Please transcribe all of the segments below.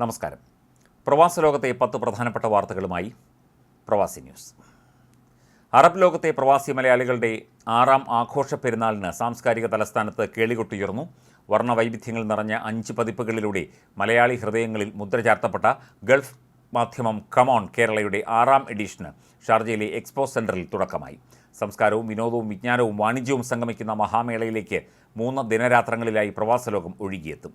നമസ്കാരം. പ്രവാസ ലോകത്തെ പത്ത് പ്രധാനപ്പെട്ട വാർത്തകളുമായി പ്രവാസി ന്യൂസ്. അറബ് ലോകത്തെ പ്രവാസി മലയാളികളുടെ ആറാം ആഘോഷ പെരുന്നാളിന് സാംസ്കാരിക തലസ്ഥാനത്ത് കേളികൊട്ടുയർന്നു വർണവൈവിധ്യങ്ങൾ നിറഞ്ഞ അഞ്ച് പതിപ്പുകളിലൂടെ മലയാളി ഹൃദയങ്ങളിൽ മുദ്ര ചാർത്തപ്പെട്ട ഗൾഫ് മാധ്യമം കമോൺ കേരളയുടെ ആറാം എഡിഷന് ഷാർജയിലെ എക്സ്പോ സെന്ററിൽ തുടക്കമായി. സംസ്കാരവും വിനോദവും വിജ്ഞാനവും വാണിജ്യവും സംഗമിക്കുന്ന മഹാമേളയിലേക്ക് മൂന്ന് ദിനരാത്രങ്ങളിലായി പ്രവാസലോകം ഒഴുകിയെത്തും.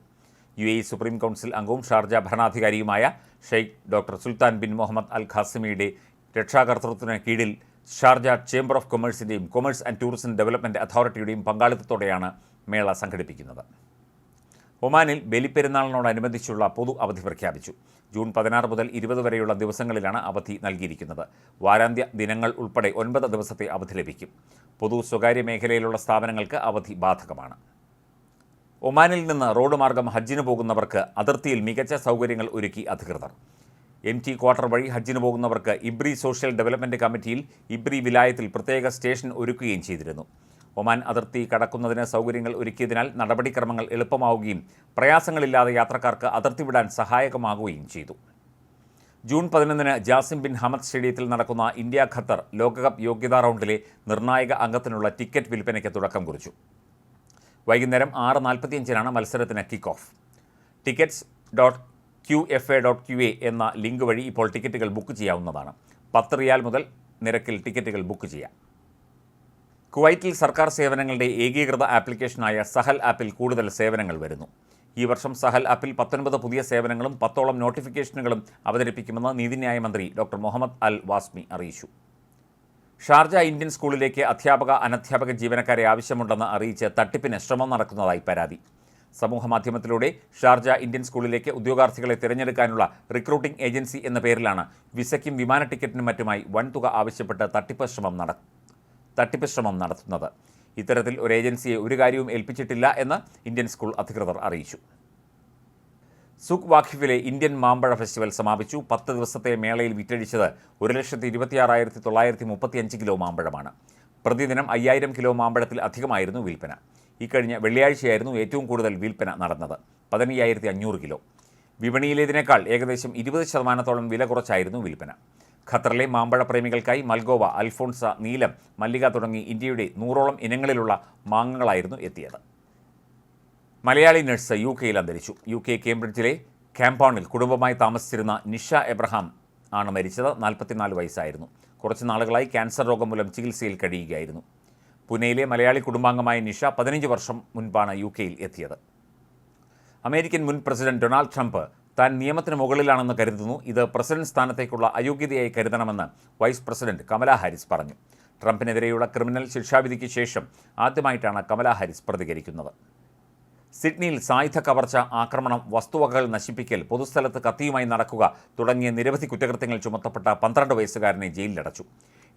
യു എ സുപ്രീം കൗൺസിൽ അംഗവും Sharjah ഭരണാധികാരിയുമായ Sheikh doctor Sultan bin Muhammad Al ഖാസിമിയുടെ രക്ഷാകർത്തൃത്വത്തിന് കീഴിൽ ഷാർജ ചേംബർ ഓഫ് കൊമേഴ്സിന്റെയും കൊമേഴ്സ് ആൻഡ് ടൂറിസം ഡെവലപ്മെന്റ് അതോറിറ്റിയുടെയും പങ്കാളിത്തത്തോടെയാണ് മേള സംഘടിപ്പിക്കുന്നത്. ഒമാനിൽ ബലിപ്പെരുന്നാളിനോടനുബന്ധിച്ചുള്ള പൊതു അവധി പ്രഖ്യാപിച്ചു. ജൂൺ പതിനാറ് മുതൽ ഇരുപത് വരെയുള്ള ദിവസങ്ങളിലാണ് അവധി നൽകിയിരിക്കുന്നത്. വാരാന്ത്യ ദിനങ്ങൾ ഉൾപ്പെടെ ഒൻപത് ദിവസത്തെ അവധി ലഭിക്കും. പൊതു സ്വകാര്യ മേഖലയിലുള്ള സ്ഥാപനങ്ങൾക്ക് അവധി ബാധകമാണ്. ഒമാനിൽ നിന്ന് റോഡ് മാർഗം ഹജ്ജിന് പോകുന്നവർക്ക് അതിർത്തിയിൽ മികച്ച സൗകര്യങ്ങൾ ഒരുക്കി അധികൃതർ. എം ടി ക്വാർട്ടർ വഴി ഹജ്ജിന് പോകുന്നവർക്ക് ഇബ്രി സോഷ്യൽ ഡെവലപ്മെന്റ് കമ്മിറ്റിയിൽ ഇബ്രി വിലായത്തിൽ പ്രത്യേക സ്റ്റേഷൻ ഒരുക്കുകയും ചെയ്തിരുന്നു. ഒമാൻ അതിർത്തി കടക്കുന്നതിന് സൗകര്യങ്ങൾ ഒരുക്കിയതിനാൽ നടപടിക്രമങ്ങൾ എളുപ്പമാവുകയും പ്രയാസങ്ങളില്ലാതെ യാത്രക്കാർക്ക് അതിർത്തി വിടാൻ സഹായകമാകുകയും ചെയ്തു. ജൂൺ പതിനൊന്നിന് ജാസിം ബിൻ ഹമദ് സ്റ്റേഡിയത്തിൽ നടക്കുന്ന ഇന്ത്യ ഖത്തർ ലോകകപ്പ് യോഗ്യതാ റൗണ്ടിലെ നിർണായക അംഗത്തിനുള്ള ടിക്കറ്റ് വിൽപ്പനയ്ക്ക് തുടക്കം കുറിച്ചു. വൈകുന്നേരം ആറ് നാൽപ്പത്തിയഞ്ചിനാണ് മത്സരത്തിന് kick off tickets dot Q F A dot Q A എന്ന ലിങ്ക് വഴി ഇപ്പോൾ ടിക്കറ്റുകൾ ബുക്ക് ചെയ്യാവുന്നതാണ്. പത്ത് റിയാൽ മുതൽ നിരക്കിൽ ടിക്കറ്റുകൾ ബുക്ക് ചെയ്യാം. കുവൈറ്റിൽ സർക്കാർ സേവനങ്ങളുടെ ഏകീകൃത ആപ്ലിക്കേഷനായ സഹൽ ആപ്പിൽ കൂടുതൽ സേവനങ്ങൾ വരുന്നു. ഈ വർഷം സഹൽ ആപ്പിൽ പത്തൊൻപത് പുതിയ സേവനങ്ങളും പത്തോളം നോട്ടിഫിക്കേഷനുകളും അവതരിപ്പിക്കുമെന്ന് നീതിന്യായ മന്ത്രി ഡോക്ടർ മുഹമ്മദ് അൽ വാസ്മി അറിയിച്ചു. ഷാർജ ഇന്ത്യൻ സ്കൂളിലേക്ക് അധ്യാപക അനധ്യാപക ജീവനക്കാരെ ആവശ്യമുണ്ടെന്ന് അറിയിച്ച് തട്ടിപ്പിന് ശ്രമം നടക്കുന്നതായി പരാതി. സമൂഹമാധ്യമത്തിലൂടെ ഷാർജ ഇന്ത്യൻ സ്കൂളിലേക്ക് ഉദ്യോഗാർത്ഥികളെ തിരഞ്ഞെടുക്കാനുള്ള റിക്രൂട്ടിംഗ് ഏജൻസി എന്ന പേരിലാണ് വിസയ്ക്കും വിമാന ടിക്കറ്റിനും മറ്റുമായി വൻതുക ആവശ്യപ്പെട്ട് തട്ടിപ്പ് ശ്രമം നട തട്ടിപ്പ് ശ്രമം നടത്തുന്നത്. ഇത്തരത്തിൽ ഒരു ഏജൻസിയെ ഒരു കാര്യവും ഏൽപ്പിച്ചിട്ടില്ല എന്ന് ഇന്ത്യൻ സ്കൂൾ അധികൃതർ അറിയിച്ചു. സുഖ് വാഖിഫിലെ ഇന്ത്യൻ മാമ്പഴ ഫെസ്റ്റിവൽ സമാപിച്ചു. പത്ത് ദിവസത്തെ മേളയിൽ വിറ്റഴിച്ചത് ഒരു ലക്ഷത്തി ഇരുപത്തിയാറായിരത്തി തൊള്ളായിരത്തി മുപ്പത്തിയഞ്ച് കിലോ മാമ്പഴമാണ്. പ്രതിദിനം അയ്യായിരം കിലോ മാമ്പഴത്തിൽ അധികമായിരുന്നു വിൽപ്പന. ഇക്കഴിഞ്ഞ വെള്ളിയാഴ്ചയായിരുന്നു ഏറ്റവും കൂടുതൽ വിൽപ്പന നടന്നത്. പതിനയ്യായിരത്തി അഞ്ഞൂറ് കിലോ. വിപണിയിലേതിനേക്കാൾ ഏകദേശം ഇരുപത് ശതമാനത്തോളം വില കുറച്ചായിരുന്നു വിൽപ്പന. ഖത്തറിലെ മാമ്പഴ പ്രേമികൾക്കായി മൽഗോവ അൽഫോൺസ നീലം മല്ലിക തുടങ്ങി ഇന്ത്യയുടെ നൂറോളം ഇനങ്ങളിലുള്ള മാങ്ങകളായിരുന്നു എത്തിയത്. മലയാളി നഴ്സ് യു കെയിൽ അന്തരിച്ചു. യു കെ കേംബ്രിഡ്ജിലെ ക്യാമ്പൗണിൽ കുടുംബമായി താമസിച്ചിരുന്ന നിഷ എബ്രഹാം ആണ് മരിച്ചത്. നാൽപ്പത്തിനാല് വയസ്സായിരുന്നു. കുറച്ച് നാളുകളായി ക്യാൻസർ രോഗം മൂലം ചികിത്സയിൽ കഴിയുകയായിരുന്നു. പുനെയിലെ മലയാളി കുടുംബാംഗമായ നിഷ പതിനഞ്ച് വർഷം മുൻപാണ് യു കെയിൽ എത്തിയത്. അമേരിക്കൻ മുൻ പ്രസിഡന്റ് ഡൊണാൾഡ് ട്രംപ് താൻ നിയമത്തിന് മുകളിലാണെന്ന് കരുതുന്നു. ഇത് പ്രസിഡന്റ് സ്ഥാനത്തേക്കുള്ള അയോഗ്യതയായി കരുതണമെന്ന് വൈസ് പ്രസിഡന്റ് കമലാ ഹാരിസ് പറഞ്ഞു. ട്രംപിനെതിരെയുള്ള ക്രിമിനൽ ശിക്ഷാവിധിക്ക് ശേഷം ആദ്യമായിട്ടാണ് കമലാ ഹാരിസ് പ്രതികരിക്കുന്നത്. സിഡ്നിയിൽ സായുധ കവർച്ച ആക്രമണം വസ്തുവകകൾ നശിപ്പിക്കൽ പൊതുസ്ഥലത്ത് കത്തിയുമായി നടക്കുക തുടങ്ങിയ നിരവധി കുറ്റകൃത്യങ്ങൾ ചുമത്തപ്പെട്ട പന്ത്രണ്ട് വയസ്സുകാരനെ ജയിലിലടച്ചു.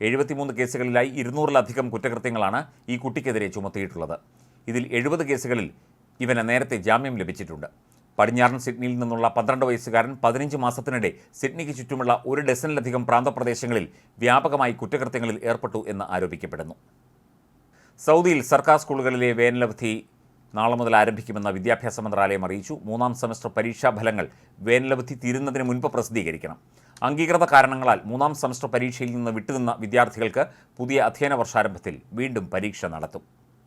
എഴുപത്തിമൂന്ന് കേസുകളിലായി ഇരുന്നൂറിലധികം കുറ്റകൃത്യങ്ങളാണ് ഈ കുട്ടിക്കെതിരെ ചുമത്തിയിട്ടുള്ളത്. ഇതിൽ എഴുപത് കേസുകളിൽ ഇവന് നേരത്തെ ജാമ്യം ലഭിച്ചിട്ടുണ്ട്. പടിഞ്ഞാറൻ സിഡ്നിയിൽ നിന്നുള്ള പന്ത്രണ്ട് വയസ്സുകാരൻ പതിനഞ്ച് മാസത്തിനിടെ സിഡ്നിക്ക് ചുറ്റുമുള്ള ഒരു ഡസനിലധികം പ്രാന്തപ്രദേശങ്ങളിൽ വ്യാപകമായി കുറ്റകൃത്യങ്ങളിൽ ഏർപ്പെട്ടു എന്ന് ആരോപിക്കപ്പെടുന്നു. സൗദിയിൽ സർക്കാർ സ്കൂളുകളിലെ വേനലവധി നാളെ മുതൽ ആരംഭിക്കുമെന്ന് വിദ്യാഭ്യാസ മന്ത്രാലയം അറിയിച്ചു. മൂന്നാം സെമസ്റ്റർ പരീക്ഷാ ഫലങ്ങൾ വേനലവധി തീരുന്നതിന് മുൻപ് പ്രസിദ്ധീകരിക്കണം. അംഗീകൃത കാരണങ്ങളാൽ മൂന്നാം സെമസ്റ്റർ പരീക്ഷയിൽ നിന്ന് വിട്ടുനിന്ന വിദ്യാർത്ഥികൾക്ക് പുതിയ അധ്യയന വർഷാരംഭത്തിൽ വീണ്ടും പരീക്ഷ നടത്തും.